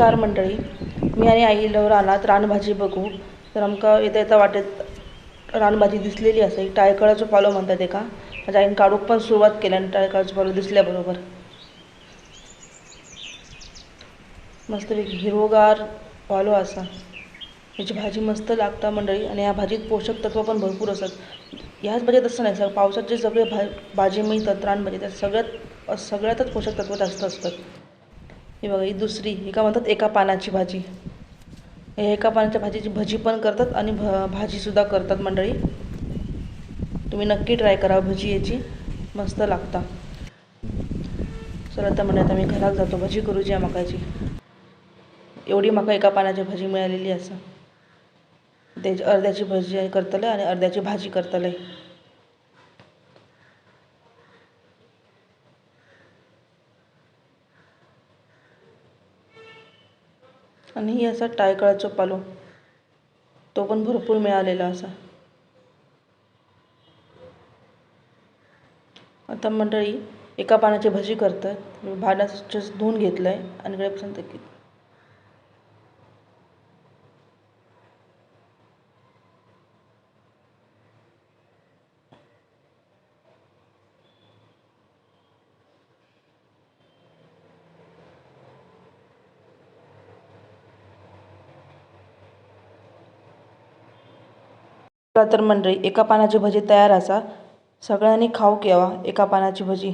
नमस्कार मंडळी. मी आणि आई इल्लव रानात रानभाजी बघू. तर आमकां येता येता वाटेत रानभाजी दिसलेली आसा एक टायकळाचो पालो म्हणतात एका. माझ्या आईन काडूंक पण सुरवात केली आनी टायकळाचो पालो दिसल्या बरोबर. मस्तपैकी हिरवोगार पालो आसा. याची भाजी मस्त लागता मंडळी आणि ह्या भाजीत पोषक तत्व पण भरपूर असतात ह्याच भाजीत असं नाही सर पावसात जे सगळे भा भाजी मिळतात रानभाजी त्या सगळ्यात सगळ्यातच पोषक तत्व जास्त असतात. हे बघा ही दुसरी ही का म्हणतात एका पानाची भाजी. हे एका पानाच्या भाजीची भजी पण करतात आणि भ भाजीसुद्धा करतात मंडळी. तुम्ही नक्की ट्राय करा हो भजी याची. मस्त लागता. चला आता म्हणजे आता मी घरात जातो. भजी करूची आहे मकाची. एवढी म्हाका एका पानाची भाजी मिळालेली आसा त्याची अर्ध्याची भजी करतले आणि अर्ध्याची भाजी करतले आणि ही असा टायकळाचो पालो. तो पण भरपूर मिळालेला असा. आता मंडळी एका पानाची भजी करतात. भांडा जस्ट धुवून घेतलं आहे आणि इकडे ते चला तर मंडळी एका पानाची भजी तयार आसा सगळ्यांनी खाऊक यावा एका पानाची भजी.